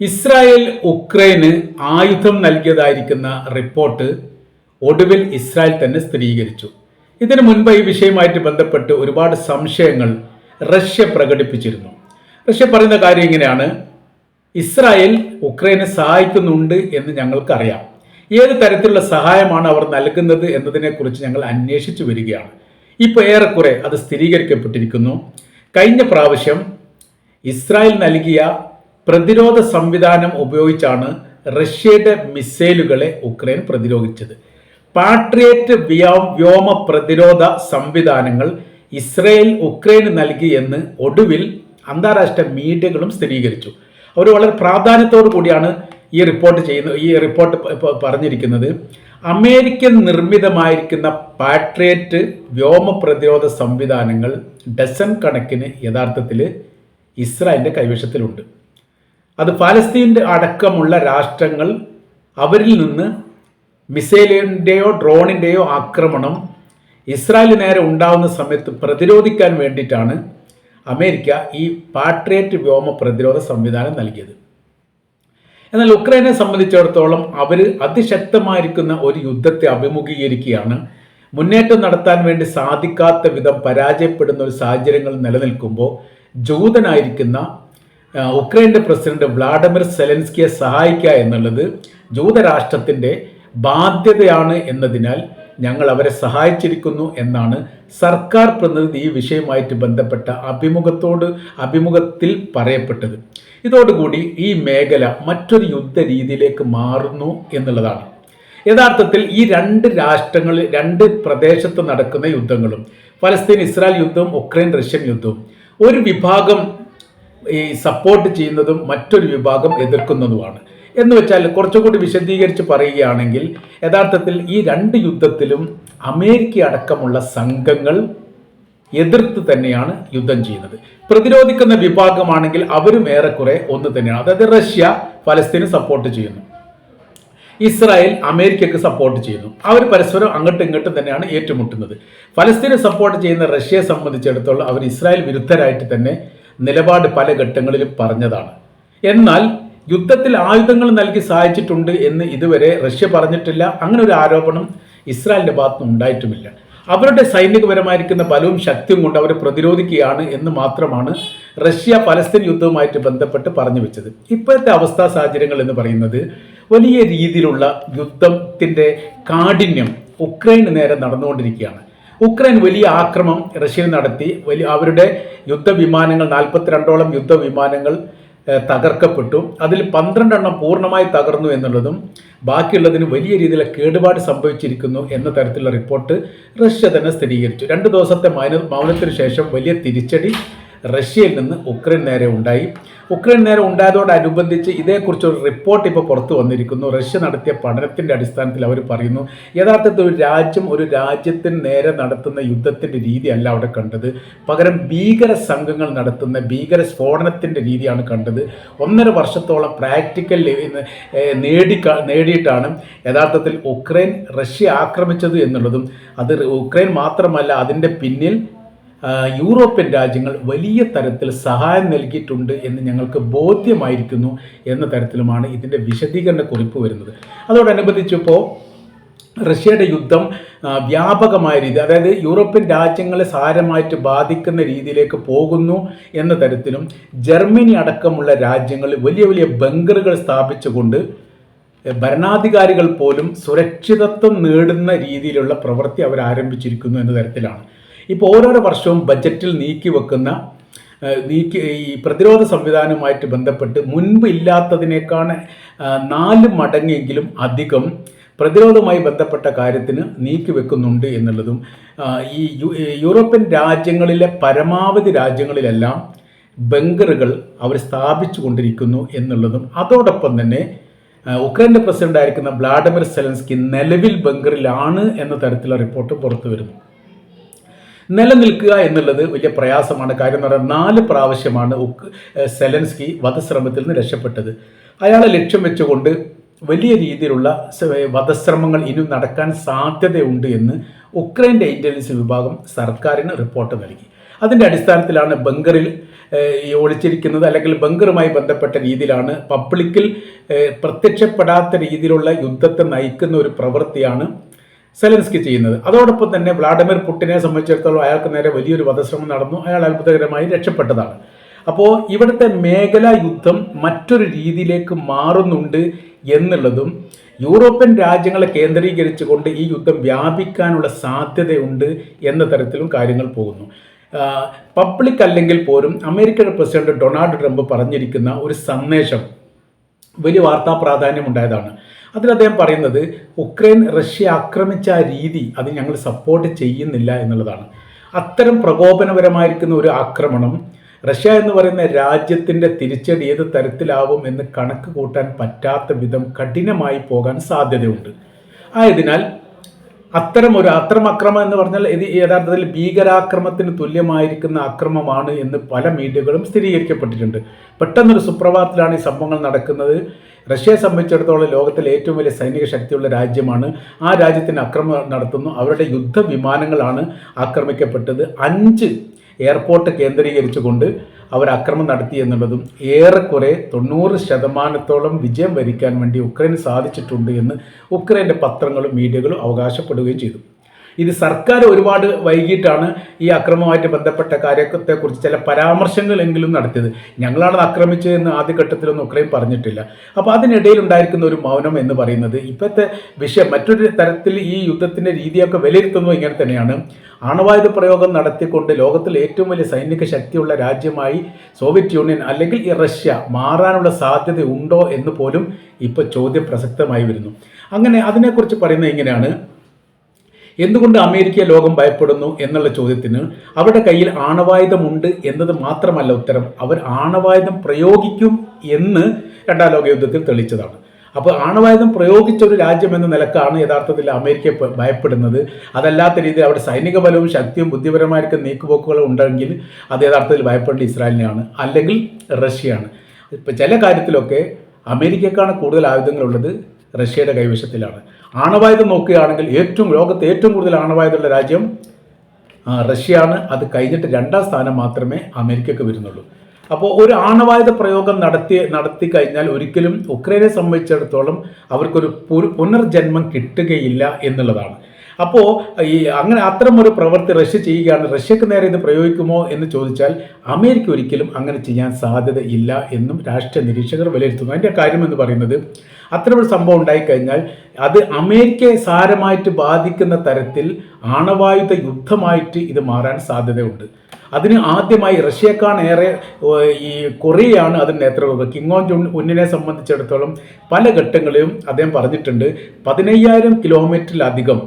Israel ഉക്രൈന് ആയുധം നൽകിയതായിരിക്കുന്ന report ഒടുവിൽ Israel തന്നെ സ്ഥിരീകരിച്ചു. ഇതിനു മുൻപ് ഈ വിഷയമായിട്ട് ബന്ധപ്പെട്ട് ഒരുപാട് സംശയങ്ങൾ റഷ്യ പ്രകടിപ്പിച്ചിരുന്നു. റഷ്യ പറയുന്ന കാര്യം ഇങ്ങനെയാണ്. ഇസ്രായേൽ ഉക്രൈനെ സഹായിക്കുന്നുണ്ട് എന്ന് ഞങ്ങൾക്കറിയാം. ഏത് തരത്തിലുള്ള സഹായമാണ് അവർ നൽകുന്നത് എന്നതിനെക്കുറിച്ച് ഞങ്ങൾ അന്വേഷിച്ചു വരികയാണ്. ഇപ്പോൾ ഏറെക്കുറെ അത് സ്ഥിരീകരിക്കപ്പെട്ടിരിക്കുന്നു. കഴിഞ്ഞ പ്രാവശ്യം ഇസ്രായേൽ നൽകിയ പ്രതിരോധ സംവിധാനം ഉപയോഗിച്ചാണ് റഷ്യയുടെ മിസൈലുകളെ ഉക്രൈൻ പ്രതിരോധിച്ചത്. പാട്രിയറ്റ് വ്യോ- വ്യോമ പ്രതിരോധ സംവിധാനങ്ങൾ ഇസ്രയേൽ ഉക്രൈന് നൽകി എന്ന് ഒടുവിൽ അന്താരാഷ്ട്ര മീഡിയകളും സ്ഥിരീകരിച്ചു. അവർ വളരെ പ്രാധാന്യത്തോടു കൂടിയാണ് ഈ റിപ്പോർട്ട് ചെയ്യുന്നത് ഈ റിപ്പോർട്ട് പറഞ്ഞിരിക്കുന്നത്. അമേരിക്കൻ നിർമ്മിതമായിരിക്കുന്ന പാട്രിയറ്റ് വ്യോമ പ്രതിരോധ സംവിധാനങ്ങൾ ഡസൻ കണക്കിന് യഥാർത്ഥത്തിൽ ഇസ്രായേലിന്റെ കൈവശത്തിലുണ്ട്. അത് ഫലസ്തീന്റെ അടക്കമുള്ള രാഷ്ട്രങ്ങൾ അവരിൽ നിന്ന് മിസൈലിന്റെയോ ഡ്രോണിന്റെയോ ആക്രമണം ഇസ്രായേലിന് നേരെ ഉണ്ടാവുന്ന സമയത്ത് പ്രതിരോധിക്കാൻ വേണ്ടിയിട്ടാണ് അമേരിക്ക ഈ പാട്രിയറ്റ് വ്യോമ പ്രതിരോധ സംവിധാനം നൽകിയത്. എന്നാൽ ഉക്രൈനെ സംബന്ധിച്ചിടത്തോളം അവർ അതിശക്തമായിരിക്കുന്ന ഒരു യുദ്ധത്തെ അഭിമുഖീകരിക്കുകയാണ്. മുന്നേറ്റം നടത്താൻ വേണ്ടി സാധിക്കാത്ത വിധം പരാജയപ്പെടുന്ന ഒരു സാഹചര്യങ്ങൾ നിലനിൽക്കുമ്പോൾ ജൂതനായിരിക്കുന്ന ഉക്രൈന്റെ പ്രസിഡന്റ് വ്ളാഡിമിർ സെലൻസ്കിയെ സഹായിക്കുക എന്നുള്ളത് ജൂതരാഷ്ട്രത്തിന്റെ ബാധ്യതയാണ് എന്നതിനാൽ ഞങ്ങൾ അവരെ സഹായിച്ചിരിക്കുന്നു എന്നാണ് സർക്കാർ പ്രതിനിധി ഈ വിഷയവുമായിട്ട് ബന്ധപ്പെട്ട അഭിമുഖത്തോട് അഭിമുഖത്തിൽ പറയപ്പെട്ടത്. ഇതോടുകൂടി ഈ മേഖല മറ്റൊരു യുദ്ധ രീതിയിലേക്ക് മാറുന്നു എന്നുള്ളതാണ്. യഥാർത്ഥത്തിൽ ഈ രണ്ട് രാഷ്ട്രങ്ങൾ രണ്ട് പ്രദേശത്ത് നടക്കുന്ന യുദ്ധങ്ങളും ഫലസ്തീൻ ഇസ്രായേൽ യുദ്ധവും ഉക്രൈൻ റഷ്യൻ യുദ്ധവും ഒരു വിഭാഗം ഈ സപ്പോർട്ട് ചെയ്യുന്നതും മറ്റൊരു വിഭാഗം എതിർക്കുന്നതുമാണ്. എന്ന് വെച്ചാൽ കുറച്ചുകൂടി വിശദീകരിച്ച് പറയുകയാണെങ്കിൽ യഥാർത്ഥത്തിൽ ഈ രണ്ട് യുദ്ധത്തിലും അമേരിക്ക അടക്കമുള്ള സംഘങ്ങൾ എതിർത്ത് തന്നെയാണ് യുദ്ധം ചെയ്യുന്നത്. പ്രതിരോധിക്കുന്ന വിഭാഗമാണെങ്കിൽ അവരും ഏറെക്കുറെ ഒന്ന് തന്നെയാണ്. അതായത് റഷ്യ ഫലസ്തീന് സപ്പോർട്ട് ചെയ്യുന്നു. ഇസ്രായേൽ അമേരിക്കയ്ക്ക് സപ്പോർട്ട് ചെയ്യുന്നു. അവർ പരസ്പരം അങ്ങോട്ടും ഇങ്ങോട്ടും തന്നെയാണ് ഏറ്റുമുട്ടുന്നത്. ഫലസ്തീനെ സപ്പോർട്ട് ചെയ്യുന്ന റഷ്യയെ സംബന്ധിച്ചിടത്തോളം അവർ ഇസ്രായേൽ വിരുദ്ധരായിട്ട് തന്നെ നിലപാട് പല ഘട്ടങ്ങളിലും പറഞ്ഞതാണ്. എന്നാൽ യുദ്ധത്തിൽ ആയുധങ്ങൾ നൽകി സഹായിച്ചിട്ടുണ്ട് എന്ന് ഇതുവരെ റഷ്യ പറഞ്ഞിട്ടില്ല. അങ്ങനെ ഒരു ആരോപണം ഇസ്രായേലിന്റെ ഭാഗത്തുനിന്ന് ഉണ്ടായിട്ടുമില്ല. അവരുടെ സൈനികപരമായിരിക്കുന്ന ബലവും ശക്തിയും കൊണ്ട് അവരെ പ്രതിരോധിക്കുകയാണ് എന്ന് മാത്രമാണ് റഷ്യ പലസ്തീൻ യുദ്ധവുമായിട്ട് ബന്ധപ്പെട്ട് പറഞ്ഞു വെച്ചത്. ഇപ്പോഴത്തെ അവസ്ഥാ സാഹചര്യങ്ങൾ എന്ന് പറയുന്നത് വലിയ രീതിയിലുള്ള യുദ്ധത്തിന്റെ കാഠിന്യം ഉക്രൈന് നേരെ നടന്നുകൊണ്ടിരിക്കുകയാണ്. ഉക്രൈൻ വലിയ ആക്രമം റഷ്യയിൽ നടത്തി. വലിയ അവരുടെ യുദ്ധവിമാനങ്ങൾ നാൽപ്പത്തിരണ്ടോളം യുദ്ധവിമാനങ്ങൾ തകർക്കപ്പെട്ടു. അതിൽ പന്ത്രണ്ടെണ്ണം പൂർണമായി തകർന്നു എന്നുള്ളതും ബാക്കിയുള്ളതിന് വലിയ രീതിയിലുള്ള കേടുപാട് സംഭവിച്ചിരിക്കുന്നു എന്ന തരത്തിലുള്ള റിപ്പോർട്ട് റഷ്യ തന്നെ സ്ഥിരീകരിച്ചു. രണ്ട് ദിവസത്തെ മൗന മൗനത്തിന് ശേഷം വലിയ തിരിച്ചടി റഷ്യയിൽ നിന്ന് ഉക്രൈൻ നേരെ ഉണ്ടായി. ഉക്രൈൻ നേരെ ഉണ്ടായതോടനുബന്ധിച്ച് ഇതേക്കുറിച്ച് ഒരു റിപ്പോർട്ട് ഇപ്പോൾ പുറത്തു വന്നിരിക്കുന്നു. റഷ്യ നടത്തിയ പഠനത്തിന്റെ അടിസ്ഥാനത്തിൽ അവർ പറയുന്നു യഥാർത്ഥത്തിൽ ഒരു രാജ്യം ഒരു രാജ്യത്തിന് നേരെ നടത്തുന്ന യുദ്ധത്തിന്റെ രീതിയല്ല അവിടെ കണ്ടത്. പകരം ഭീകര സംഘങ്ങൾ നടത്തുന്ന ഭീകര സ്ഫോടനത്തിന്റെ രീതിയാണ് കണ്ടത്. ഒന്നര വർഷത്തോളം പ്രാക്ടിക്കൽ നേടി നേടിയിട്ടാണ് യഥാർത്ഥത്തിൽ ഉക്രൈൻ റഷ്യ ആക്രമിച്ചത് എന്നുള്ളതും. അത് ഉക്രൈൻ മാത്രമല്ല അതിന്റെ പിന്നിൽ യൂറോപ്യൻ രാജ്യങ്ങൾ വലിയ തരത്തിൽ സഹായം നൽകിയിട്ടുണ്ട് എന്ന് ഞങ്ങൾക്ക് ബോധ്യമായിരിക്കുന്നു എന്ന തരത്തിലുമാണ് ഇതിന്റെ വിശദീകരണ കുറിപ്പ് വരുന്നത്. അതോടനുബന്ധിച്ചിപ്പോൾ റഷ്യയുടെ യുദ്ധം വ്യാപകമായ രീതി അതായത് യൂറോപ്യൻ രാജ്യങ്ങളെ സാരമായിട്ട് ബാധിക്കുന്ന രീതിയിലേക്ക് പോകുന്നു എന്ന തരത്തിലും ജർമ്മനി അടക്കമുള്ള രാജ്യങ്ങൾ വലിയ വലിയ ബങ്കറുകൾ സ്ഥാപിച്ചുകൊണ്ട് ഭരണാധികാരികൾ പോലും സുരക്ഷിതത്വം നേടുന്ന രീതിയിലുള്ള പ്രവൃത്തി അവർ ആരംഭിച്ചിരിക്കുന്നു എന്ന തരത്തിലാണ്. ഇപ്പോൾ ഓരോരോ വർഷവും ബജറ്റിൽ നീക്കി വെക്കുന്ന നീക്കി ഈ പ്രതിരോധ സംവിധാനവുമായിട്ട് ബന്ധപ്പെട്ട് മുൻപ് ഇല്ലാത്തതിനേക്കാൾ നാല് മടങ്ങെങ്കിലും അധികം പ്രതിരോധവുമായി ബന്ധപ്പെട്ട കാര്യത്തിന് നീക്കി വെക്കുന്നുണ്ട് എന്നുള്ളതും ഈ യൂറോപ്യൻ രാജ്യങ്ങളിലെ പരമാവധി രാജ്യങ്ങളിലെല്ലാം ബങ്കറുകൾ അവർ സ്ഥാപിച്ചു കൊണ്ടിരിക്കുന്നു എന്നുള്ളതും അതോടൊപ്പം തന്നെ ഉക്രൈന്റെ പ്രസിഡന്റ് ആയിരിക്കുന്ന വ്ളാഡിമിർ സെലൻസ്കി നിലവിൽ ബങ്കറിലാണ് എന്ന തരത്തിലുള്ള റിപ്പോർട്ട് പുറത്തു വരുന്നു. നിലനിൽക്കുക എന്നുള്ളത് വലിയ പ്രയാസമാണ്. കാര്യം എന്ന് പറഞ്ഞാൽ നാല് പ്രാവശ്യമാണ് സെലൻസ്കി വധശ്രമത്തിൽ നിന്ന് രക്ഷപ്പെട്ടത്. അയാളെ ലക്ഷ്യം വെച്ചുകൊണ്ട് വലിയ രീതിയിലുള്ള വധശ്രമങ്ങൾ ഇനിയും നടക്കാൻ സാധ്യതയുണ്ട് എന്ന് ഉക്രൈന്റെ ഇന്റലിജൻസ് വിഭാഗം സർക്കാരിന് റിപ്പോർട്ട് നൽകി. അതിന്റെ അടിസ്ഥാനത്തിലാണ് ബങ്കറിൽ ഒളിച്ചിരിക്കുന്നത്. അല്ലെങ്കിൽ ബങ്കറുമായി ബന്ധപ്പെട്ട രീതിയിലാണ് പബ്ലിക്കിൽ പ്രത്യക്ഷപ്പെടാത്ത രീതിയിലുള്ള യുദ്ധത്തെ നയിക്കുന്ന ഒരു പ്രവൃത്തിയാണ് സെലൻസ്കി ചെയ്യുന്നത്. അതോടൊപ്പം തന്നെ വ്ളാഡിമിർ പുട്ടിനെ സംബന്ധിച്ചിടത്തോളം അയാൾക്ക് നേരെ വലിയൊരു വധശ്രമം നടന്നു. അയാൾ അത്ഭുതകരമായി രക്ഷപ്പെട്ടതാണ്. അപ്പോൾ ഇവിടുത്തെ മേഖലാ യുദ്ധം മറ്റൊരു രീതിയിലേക്ക് മാറുന്നുണ്ട് എന്നുള്ളതും യൂറോപ്യൻ രാജ്യങ്ങളെ കേന്ദ്രീകരിച്ചുകൊണ്ട് ഈ യുദ്ധം വ്യാപിക്കാനുള്ള സാധ്യതയുണ്ട് എന്ന തരത്തിലും കാര്യങ്ങൾ പോകുന്നു. പബ്ലിക് അല്ലെങ്കിൽ പോലും അമേരിക്കയുടെ പ്രസിഡന്റ് ഡൊണാൾഡ് ട്രംപ് പറഞ്ഞിരിക്കുന്ന ഒരു സന്ദേശം വലിയ വാർത്താ പ്രാധാന്യം ഉണ്ടായതാണ്. അതിൽ അദ്ദേഹം പറയുന്നത് ഉക്രൈൻ റഷ്യ ആക്രമിച്ച ആ രീതി അത് ഞങ്ങൾ സപ്പോർട്ട് ചെയ്യുന്നില്ല എന്നുള്ളതാണ്. അത്തരം പ്രകോപനപരമായിരിക്കുന്ന ഒരു ആക്രമണം റഷ്യ എന്ന് പറയുന്ന രാജ്യത്തിന്റെ തിരിച്ചടി ഏത് തരത്തിലാവും എന്ന് കണക്ക് കൂട്ടാൻ പറ്റാത്ത വിധം കഠിനമായി പോകാൻ സാധ്യതയുണ്ട്. ആയതിനാൽ അത്തരം ഒരു അത്തരം അക്രമം എന്ന് പറഞ്ഞാൽ ഇത് യഥാർത്ഥത്തിൽ ഭീകരാക്രമത്തിന് തുല്യമായിരിക്കുന്ന അക്രമമാണ് എന്ന് പല മീഡിയകളും സ്ഥിരീകരിക്കപ്പെട്ടിട്ടുണ്ട്. പെട്ടെന്നൊരു സുപ്രഭാതത്തിലാണ് ഈ സംഭവങ്ങൾ നടക്കുന്നത്. റഷ്യയെ സംബന്ധിച്ചിടത്തോളം ലോകത്തിലെ ഏറ്റവും വലിയ സൈനിക ശക്തിയുള്ള രാജ്യമാണ്. ആ രാജ്യത്തിന് അക്രമം നടത്തുന്നു. അവരുടെ യുദ്ധ വിമാനങ്ങളാണ് ആക്രമിക്കപ്പെട്ടത്. അഞ്ച് എയർപോർട്ട് കേന്ദ്രീകരിച്ചുകൊണ്ട് അവർ അക്രമം നടത്തി എന്നുള്ളതും ഏറെക്കുറെ തൊണ്ണൂറ് ശതമാനത്തോളം വിജയം വരിക്കാൻ വേണ്ടി ഉക്രൈന് സാധിച്ചിട്ടുണ്ട് എന്ന് ഉക്രൈന്റെ പത്രങ്ങളും മീഡിയകളും അവകാശപ്പെടുകയും ചെയ്തു. ഇത് സർക്കാർ ഒരുപാട് വൈകിട്ടാണ് ഈ അക്രമവുമായിട്ട് ബന്ധപ്പെട്ട കാര്യത്തെക്കുറിച്ച് ചില പരാമർശങ്ങളെങ്കിലും നടത്തിയത്. ഞങ്ങളാണ് ആക്രമിച്ചതെന്ന് ആദ്യഘട്ടത്തിലൊന്നും ഉക്രൈൻ പറഞ്ഞിട്ടില്ല. അപ്പോൾ അതിനിടയിൽ ഉണ്ടായിരിക്കുന്ന ഒരു മൗനം എന്ന് പറയുന്നത് ഇപ്പോഴത്തെ വിഷയം മറ്റൊരു തരത്തിൽ ഈ യുദ്ധത്തിന്റെ രീതിയൊക്കെ വിലയിരുത്തുന്നത് ഇങ്ങനെ തന്നെയാണ്. ആണവായുധ പ്രയോഗം നടത്തിക്കൊണ്ട് ലോകത്തിലെ ഏറ്റവും വലിയ സൈനിക ശക്തിയുള്ള രാജ്യമായി സോവിയറ്റ് യൂണിയൻ അല്ലെങ്കിൽ ഈ റഷ്യ മാറാനുള്ള സാധ്യത ഉണ്ടോ എന്ന് പോലും ഇപ്പോൾ ചോദ്യം പ്രസക്തമായി വരുന്നു. അങ്ങനെ അതിനെക്കുറിച്ച് പറയുന്നത് ഇങ്ങനെയാണ്. എന്തുകൊണ്ട് അമേരിക്ക ലോകം ഭയപ്പെടുന്നു എന്നുള്ള ചോദ്യത്തിന് അവരുടെ കയ്യിൽ ആണവായുധമുണ്ട് എന്നത് മാത്രമല്ല ഉത്തരം. അവർ ആണവായുധം പ്രയോഗിക്കും എന്ന് രണ്ടാം ലോക യുദ്ധത്തിൽ അപ്പോൾ ആണവായുധം പ്രയോഗിച്ച ഒരു രാജ്യം എന്ന നിലക്കാണ് യഥാർത്ഥത്തിൽ അമേരിക്ക ഭയപ്പെടുന്നത്. അതല്ലാത്ത രീതിയിൽ അവിടെ സൈനിക ബലവും ശക്തിയും ബുദ്ധിപരമായിരിക്കും നീക്കുപോക്കുകളും ഉണ്ടെങ്കിൽ അത് യഥാർത്ഥത്തിൽ ഭയപ്പെടേണ്ട ഇസ്രായേലിനെയാണ് അല്ലെങ്കിൽ റഷ്യയാണ്. ഇപ്പം ചില കാര്യത്തിലൊക്കെ അമേരിക്കക്കാണ് കൂടുതൽ ആയുധങ്ങളുള്ളത്. റഷ്യയുടെ കൈവശത്തിലാണ്. ആണവായുധം നോക്കുകയാണെങ്കിൽ ഏറ്റവും ലോകത്ത് ഏറ്റവും കൂടുതൽ ആണവായുധമുള്ള രാജ്യം റഷ്യയാണ്. അത് കഴിഞ്ഞിട്ട് രണ്ടാം സ്ഥാനം മാത്രമേ അമേരിക്കക്ക് വരുന്നുള്ളൂ. അപ്പോൾ ഒരു ആണവായുധ പ്രയോഗം നടത്തി നടത്തി കഴിഞ്ഞാൽ ഒരിക്കലും ഉക്രൈനെ സംബന്ധിച്ചിടത്തോളം അവർക്കൊരു പുനർജന്മം കിട്ടുകയില്ല എന്നുള്ളതാണ്. അപ്പോൾ ഈ അങ്ങനെ അത്തരം ഒരു പ്രവൃത്തി റഷ്യ ചെയ്യുകയാണ്. റഷ്യക്ക് നേരെ ഇത് പ്രയോഗിക്കുമോ എന്ന് ചോദിച്ചാൽ അമേരിക്ക ഒരിക്കലും അങ്ങനെ ചെയ്യാൻ സാധ്യത ഇല്ല എന്നും രാഷ്ട്രീയ നിരീക്ഷകർ വിലയിരുത്തുന്നു. അതിന്റെ കാര്യം എന്ന് പറയുന്നത് അത്തരമൊരു സംഭവം ഉണ്ടായിക്കഴിഞ്ഞാൽ അത് അമേരിക്കയെ സാരമായിട്ട് ബാധിക്കുന്ന തരത്തിൽ ആണവായുധ യുദ്ധമായിട്ട് ഇത് മാറാൻ സാധ്യതയുണ്ട്. അതിന് ആദ്യമായി റഷ്യക്കാൻ ഏറെ ഈ കൊറിയയാണ് അതിന് നേതൃത്വം കിങ് ഓൺ ജുൻ ഉന്നിനെ സംബന്ധിച്ചിടത്തോളം പല ഘട്ടങ്ങളിലും അദ്ദേഹം പറഞ്ഞിട്ടുണ്ട് പതിനയ്യായിരം കിലോമീറ്ററിലധികം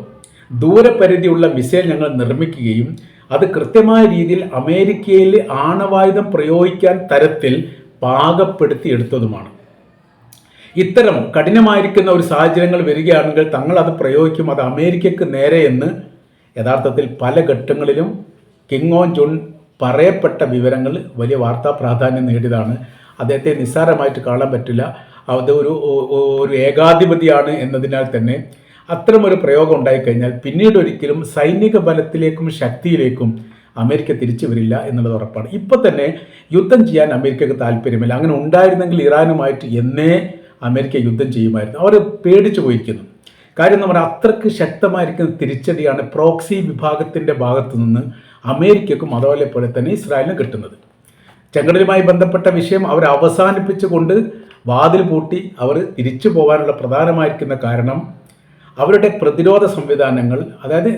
ദൂരപരിധിയുള്ള മിസൈൽ ഞങ്ങൾ നിർമ്മിക്കുകയും അത് കൃത്യമായ രീതിയിൽ അമേരിക്കയിൽ ആണവായുധം പ്രയോഗിക്കാൻ തരത്തിൽ പാകപ്പെടുത്തി എടുത്തതുമാണ്. ഇത്തരം കഠിനമായിരിക്കുന്ന ഒരു സാഹചര്യങ്ങൾ വരികയാണെങ്കിൽ തങ്ങൾ അത് പ്രയോഗിക്കും. അത് അമേരിക്കയ്ക്ക് നേരെ എന്ന് യഥാർത്ഥത്തിൽ പല ഘട്ടങ്ങളിലും കിങ് ഓൺ ജുൺ പറയപ്പെട്ട വിവരങ്ങൾ വലിയ വാർത്താ പ്രാധാന്യം നേടിയതാണ്. അദ്ദേഹത്തെ നിസ്സാരമായിട്ട് കാണാൻ പറ്റില്ല. അത് ഒരു ഒരു ഏകാധിപതിയാണ് എന്നതിനാൽ തന്നെ അത്തരമൊരു പ്രയോഗം ഉണ്ടായിക്കഴിഞ്ഞാൽ പിന്നീട് ഒരിക്കലും സൈനിക ബലത്തിലേക്കും ശക്തിയിലേക്കും അമേരിക്ക തിരിച്ചു വരില്ല എന്നുള്ളത് ഉറപ്പാണ്. ഇപ്പോൾ തന്നെ യുദ്ധം ചെയ്യാൻ അമേരിക്കക്ക് താല്പര്യമില്ല. അങ്ങനെ ഉണ്ടായിരുന്നെങ്കിൽ ഇറാനുമായിട്ട് എന്നേ അമേരിക്ക യുദ്ധം ചെയ്യുമായിരുന്നു. അവർ പേടിച്ചു പോയിരിക്കുന്നു. കാര്യം നമ്മൾ അത്രയ്ക്ക് ശക്തമായിരിക്കുന്ന തിരിച്ചടിയാണ് പ്രോക്സി വിഭാഗത്തിന്റെ ഭാഗത്തു നിന്ന് അമേരിക്കക്കും അതുപോലെ പോലെ തന്നെ ഇസ്രായേലിനും കിട്ടുന്നത്. ചെങ്കടലുമായി ബന്ധപ്പെട്ട വിഷയം അവർ അവസാനിപ്പിച്ചുകൊണ്ട് വാതിൽ പൂട്ടി അവർ തിരിച്ചു പോകാനുള്ള പ്രധാനമായിരിക്കുന്ന കാരണം അവരുടെ പ്രതിരോധ സംവിധാനങ്ങൾ അതായത്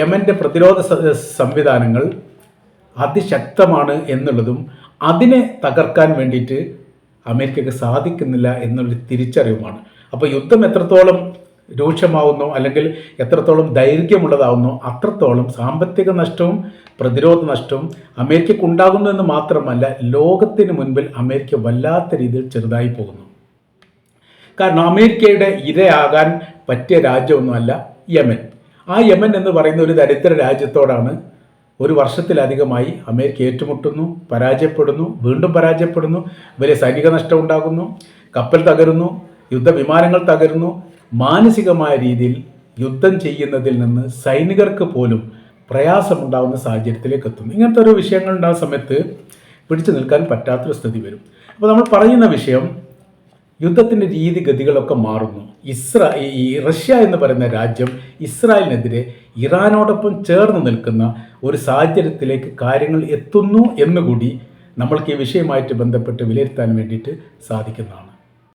യമന്റെ പ്രതിരോധ സംവിധാനങ്ങൾ അതിശക്തമാണ് എന്നുള്ളതും അതിനെ തകർക്കാൻ വേണ്ടിയിട്ട് അമേരിക്കക്ക് സാധിക്കുന്നില്ല എന്നുള്ളൊരു തിരിച്ചറിവുമാണ്. അപ്പോൾ യുദ്ധം എത്രത്തോളം രൂക്ഷമാവുന്നോ അല്ലെങ്കിൽ എത്രത്തോളം ദൈർഘ്യമുള്ളതാവുന്നോ അത്രത്തോളം സാമ്പത്തിക നഷ്ടവും പ്രതിരോധ നഷ്ടവും അമേരിക്കക്ക് ഉണ്ടാകുന്നു എന്ന് മാത്രമല്ല ലോകത്തിന് മുൻപിൽ അമേരിക്ക വല്ലാത്ത രീതിയിൽ ചെറുതായി പോകുന്നു. കാരണം അമേരിക്കയുടെ ഇരയാകാൻ പറ്റിയ രാജ്യമൊന്നുമല്ല യമൻ. ആ യമൻ എന്ന് പറയുന്ന ഒരു ദരിദ്ര രാജ്യത്തോടാണ് ഒരു വർഷത്തിലധികമായി അമേരിക്ക ഏറ്റുമുട്ടുന്നു പരാജയപ്പെടുന്നു വീണ്ടും പരാജയപ്പെടുന്നു വലിയ സൈനിക നഷ്ടം ഉണ്ടാകുന്നു കപ്പൽ തകരുന്നു യുദ്ധവിമാനങ്ങൾ തകരുന്നു. മാനസികമായ രീതിയിൽ യുദ്ധം ചെയ്യുന്നതിൽ നിന്ന് സൈനികർക്ക് പോലും പ്രയാസമുണ്ടാകുന്ന സാഹചര്യത്തിലേക്ക് എത്തുന്നു. ഇങ്ങനത്തെ ഒരു വിഷയങ്ങൾ ഉണ്ടാകുന്ന സമയത്ത് പിടിച്ചു നിൽക്കാൻ പറ്റാത്തൊരു സ്ഥിതി വരും. അപ്പോൾ നമ്മൾ പറയുന്ന വിഷയം യുദ്ധത്തിന്റെ രീതിഗതികളൊക്കെ മാറുന്നു. ഇസ്ര ഈ റഷ്യ എന്ന് പറയുന്ന രാജ്യം ഇസ്രായേലിനെതിരെ ഇറാനോടൊപ്പം ചേർന്ന് നിൽക്കുന്ന ഒരു സാഹചര്യത്തിലേക്ക് കാര്യങ്ങൾ എത്തുന്നു എന്നുകൂടി നമ്മൾക്ക് ഈ വിഷയമായിട്ട് ബന്ധപ്പെട്ട് വിലയിരുത്താൻ വേണ്ടിയിട്ട് സാധിക്കുന്നതാണ്.